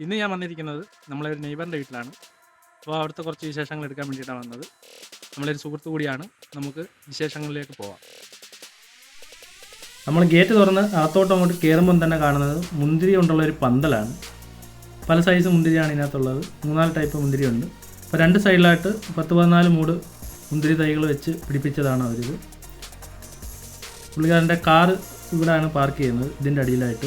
ഇന്ന് ഞാൻ വന്നിരിക്കുന്നത് നമ്മളെ ഒരു നെയ്ബറിന്റെ വീട്ടിലാണ്. അപ്പോൾ അവിടുത്തെ കുറച്ച് വിശേഷങ്ങൾ എടുക്കാൻ വേണ്ടിയിട്ടാണ് വന്നത്. നമ്മളൊരു സുഹൃത്തു കൂടിയാണ്. നമുക്ക് വിശേഷങ്ങളിലേക്ക് പോവാം. നമ്മൾ ഗേറ്റ് തുറന്ന് അകത്തോട്ട് അങ്ങോട്ട് കയറുമ്പം തന്നെ കാണുന്നത് മുന്തിരി കൊണ്ടുള്ള ഒരു പന്തലാണ്. പല സൈസ് മുന്തിരിയാണ് ഇതിനകത്തുള്ളത്. മൂന്നാൽ ടൈപ്പ് മുന്തിരിയുണ്ട്. അപ്പോൾ രണ്ട് സൈഡിലായിട്ട് പത്ത് പതിനാല് മൂട് മുന്തിരി തൈകൾ വെച്ച് പിടിപ്പിച്ചതാണ് അവരിത്. പുള്ളിക്കാരന്റെ കാറ് ഇവിടെയാണ് പാർക്ക് ചെയ്യുന്നത് ഇതിന്റെ അടിയിലായിട്ട്.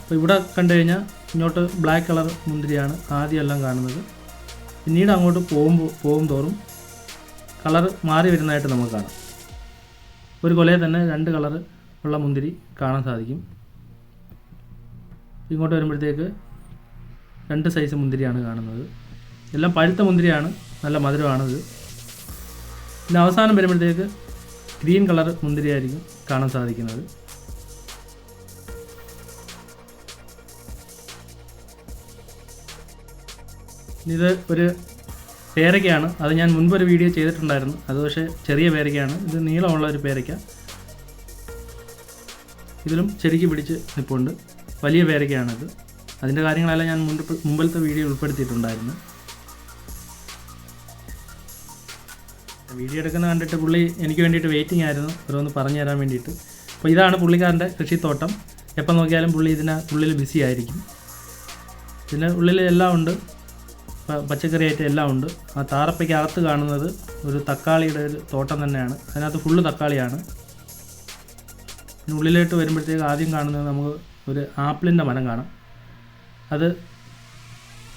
അപ്പോൾ ഇവിടെ കണ്ടു കഴിഞ്ഞാൽ ഇങ്ങോട്ട് ബ്ലാക്ക് കളർ മുന്തിരിയാണ് ആദ്യം എല്ലാം കാണുന്നത്. പിന്നീട് അങ്ങോട്ട് പോകുമ്പോൾ പോകും തോറും കളർ മാറി വരുന്നതായിട്ട് നമുക്ക് കാണാം. ഒരു കൊലയിൽ തന്നെ രണ്ട് കളർ ഉള്ള മുന്തിരി കാണാൻ സാധിക്കും. ഇങ്ങോട്ട് വരുമ്പോഴത്തേക്ക് രണ്ട് സൈസ് മുന്തിരിയാണ് കാണുന്നത്. എല്ലാം പഴുത്ത മുന്തിരിയാണ് നല്ല മധുരമാണിത്. പിന്നെ അവസാനം വരുമ്പോഴത്തേക്ക് ഗ്രീൻ കളർ മുന്തിരിയായിരിക്കും കാണാൻ സാധിക്കുന്നത്. ഇത് ഒരു പേരക്കയാണ് അത് ഞാൻ മുൻപൊരു വീഡിയോ ചെയ്തിട്ടുണ്ടായിരുന്നു. അത് പക്ഷേ ചെറിയ പേരക്കയാണ് ഇത് നീളമുള്ള ഒരു പേരയ്ക്ക. ഇതിലും ചെടിക്ക് പിടിച്ച് നിൽപ്പുണ്ട് വലിയ പേരക്കയാണിത് അതിന്റെ കാര്യങ്ങളെല്ലാം ഞാൻ മുൻപ് മുമ്പിലത്തെ വീഡിയോ ഉൾപ്പെടുത്തിയിട്ടുണ്ടായിരുന്നു. വീഡിയോ എടുക്കുന്ന കണ്ടിട്ട് പുള്ളി എനിക്ക് വേണ്ടിയിട്ട് വെയിറ്റിംഗ് ആയിരുന്നു. ഓരോന്ന് പറഞ്ഞു തരാൻ വേണ്ടിയിട്ട്. അപ്പോൾ ഇതാണ് പുള്ളിക്കാരന്റെ കൃഷിത്തോട്ടം. എപ്പോൾ നോക്കിയാലും പുള്ളി ഇതിന് ഉള്ളിൽ ബിസി ആയിരിക്കും. ഇതിന് ഉള്ളിൽ എല്ലാം ഉണ്ട്. പ- പച്ചക്കറി ആയിട്ട് എല്ലാം ഉണ്ട്. ആ താറപ്പയ്ക്ക് അകത്ത് കാണുന്നത് ഒരു തക്കാളിയുടെ ഒരു തോട്ടം തന്നെയാണ്. അതിനകത്ത് ഫുള്ള് തക്കാളിയാണ്. ഉള്ളിലോട്ട് വരുമ്പോഴത്തേക്ക് ആദ്യം കാണുന്നത് നമുക്ക് ഒരു ആപ്പിളിന്റെ മരം കാണാം. അത്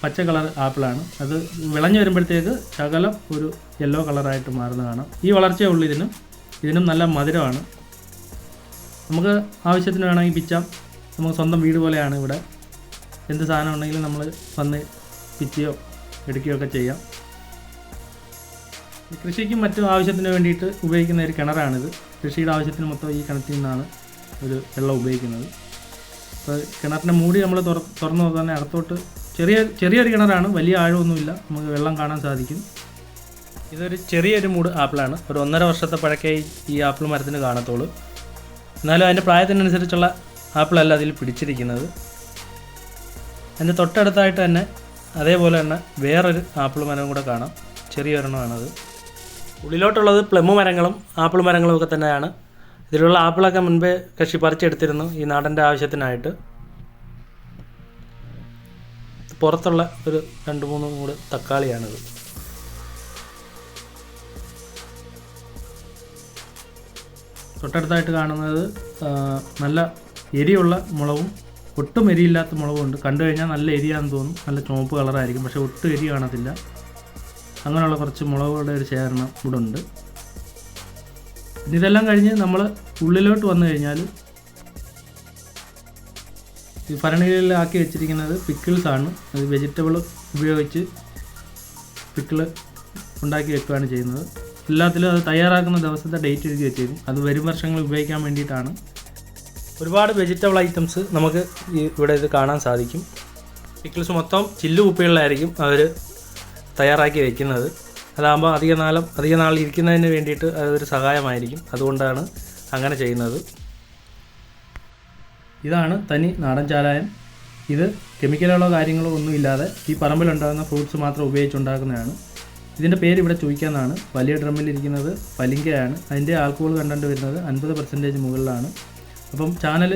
പച്ച കളർ ആപ്പിളാണ്. അത് വിളഞ്ഞു വരുമ്പോഴത്തേക്ക് ശകലം ഒരു യെല്ലോ കളറായിട്ട് മാറുന്ന കാണാം. ഈ വളർച്ചയേ ഉള്ളൂ ഇതിനും. ഇതിനും നല്ല മധുരമാണ്. നമുക്ക് ആവശ്യത്തിന് വേണമെങ്കിൽ പിച്ചാം നമുക്ക് സ്വന്തം വീട് പോലെയാണ് ഇവിടെ. എന്ത് സാധനം ഉണ്ടെങ്കിലും നമ്മൾ വന്ന് പിച്ചിയോ എടുക്കുകയോ ഒക്കെ ചെയ്യാം. കൃഷിക്കും മറ്റു ആവശ്യത്തിന് വേണ്ടിയിട്ട് ഉപയോഗിക്കുന്ന ഒരു കിണറാണിത്. കൃഷിയുടെ ആവശ്യത്തിന് മൊത്തം ഈ കിണറ്റിൽ നിന്നാണ് ഒരു വെള്ളം ഉപയോഗിക്കുന്നത്. അപ്പോൾ കിണറിന്റെ മൂടി നമ്മൾ തുറ തുറന്നു തന്നെ അകത്തോട്ട് ചെറിയ ചെറിയൊരു കിണറാണ്. വലിയ ആഴമൊന്നുമില്ല. നമുക്ക് വെള്ളം കാണാൻ സാധിക്കും. ഇതൊരു ചെറിയൊരു മൂട് ആപ്പിളാണ്. ഒരു ഒന്നര വർഷത്തെ പഴക്കേ ഈ ആപ്പിൾ മരത്തിന് കാണത്തുള്ളൂ. എന്നാലും അതിന്റെ പ്രായത്തിനനുസരിച്ചുള്ള ആപ്പിളല്ല അതിൽ പിടിച്ചിരിക്കുന്നത്. അതിന്റെ തൊട്ടടുത്തായിട്ട് തന്നെ അതേപോലെ തന്നെ വേറൊരു ആപ്പിൾ മരം കൂടെ കാണാം. ചെറിയൊരെണ്ണമാണത് ഉള്ളിലോട്ടുള്ളത് പ്ലം മരങ്ങളും ആപ്പിൾ മരങ്ങളും ഒക്കെ തന്നെയാണ്. ഇതിലുള്ള ആപ്പിളൊക്കെ മുൻപേ കൃഷി പറിച്ചെടുത്തിരുന്നു ഈ നാടന്റെ ആവശ്യത്തിനായിട്ട്. പുറത്തുള്ള ഒരു രണ്ട് മൂന്ന് മൂട് തക്കാളിയാണിത്. തൊട്ടടുത്തായിട്ട് കാണുന്നത് നല്ല എരിയുള്ള മുളകും ഒട്ടും എരിയില്ലാത്ത മുളകുണ്ട്. കണ്ടു കഴിഞ്ഞാൽ നല്ല എരിയാന്ന് തോന്നും. നല്ല ചുവപ്പ് കളറായിരിക്കും. പക്ഷേ ഒട്ടും എരി കാണത്തില്ല. അങ്ങനെയുള്ള കുറച്ച് മുളകുകളുടെ ഒരു ശേഖരണം ഇവിടെ ഉണ്ട് ഇതെല്ലാം കഴിഞ്ഞ് നമ്മൾ ഉള്ളിലോട്ട് വന്നു കഴിഞ്ഞാൽ ഈ ഭരണികളിലാക്കി വെച്ചിരിക്കുന്നത് പിക്കിൾസാണ്. അത് വെജിറ്റബിൾ ഉപയോഗിച്ച് പിക്കിൾ ഉണ്ടാക്കി വെക്കുകയാണ് ചെയ്യുന്നത്. എല്ലാത്തിലും അത് തയ്യാറാക്കുന്ന ദിവസത്തെ ഡേറ്റ് എഴുതി വെച്ചേക്കും. അത് വരും വർഷങ്ങൾ ഉപയോഗിക്കാൻ വേണ്ടിയിട്ടാണ്. ഒരുപാട് വെജിറ്റബിൾ ഐറ്റംസ് നമുക്ക് ഇവിടെ ഇത് കാണാൻ സാധിക്കും. പിക്കിൾസ് മൊത്തം ചില്ലു കുപ്പികളിലായിരിക്കും അവർ തയ്യാറാക്കി വെക്കുന്നത്. അതാകുമ്പോൾ അധിക നാളും അധിക നാൾ ഇരിക്കുന്നതിന് വേണ്ടിയിട്ട് അതൊരു സഹായമായിരിക്കും. അതുകൊണ്ടാണ് അങ്ങനെ ചെയ്യുന്നത്. ഇതാണ് തനി നാടൻ ചാരായം. ഇത് കെമിക്കലുകളോ കാര്യങ്ങളോ ഒന്നും ഇല്ലാതെ ഈ പറമ്പിലുണ്ടാകുന്ന ഫ്രൂട്ട്സ് മാത്രം ഉപയോഗിച്ചുണ്ടാക്കുന്നതാണ്. ഇതിന്റെ പേര് ഇവിടെ ചോദിക്കാമെന്നാണ് വലിയ ഡ്രമ്മിലിരിക്കുന്നത് പലിങ്കയാണ്. അതിന്റെ ആൽക്കഹോൾ കണ്ടന്റ് വരുന്നത് അൻപത് പെർസെന്റേജ് മുകളിലാണ്. അപ്പം ചാനൽ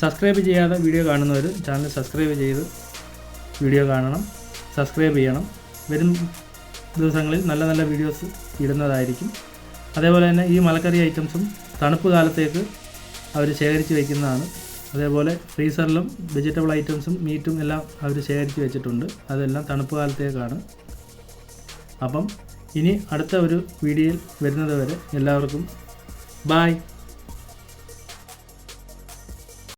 സബ്സ്ക്രൈബ് ചെയ്യാതെ വീഡിയോ കാണുന്നവർ ചാനൽ സബ്സ്ക്രൈബ് ചെയ്ത് വീഡിയോ കാണണം സബ്സ്ക്രൈബ് ചെയ്യണം. വരും ദിവസങ്ങളിൽ നല്ല നല്ല വീഡിയോസ് ഇടുന്നതായിരിക്കും. അതേപോലെ തന്നെ ഈ മലക്കറി ഐറ്റംസും തണുപ്പ് കാലത്തേക്ക് അവർ ശേഖരിച്ച് വയ്ക്കുന്നതാണ് അതേപോലെ ഫ്രീസറിലും വെജിറ്റബിൾ ഐറ്റംസും മീറ്റും എല്ലാം അവർ ശേഖരിച്ച് വെച്ചിട്ടുണ്ട്. അതെല്ലാം തണുപ്പ് കാലത്തേക്കാണ്. അപ്പം ഇനി അടുത്ത ഒരു വീഡിയോയിൽ വരുന്നത് വരെ എല്ലാവർക്കും ബായ്.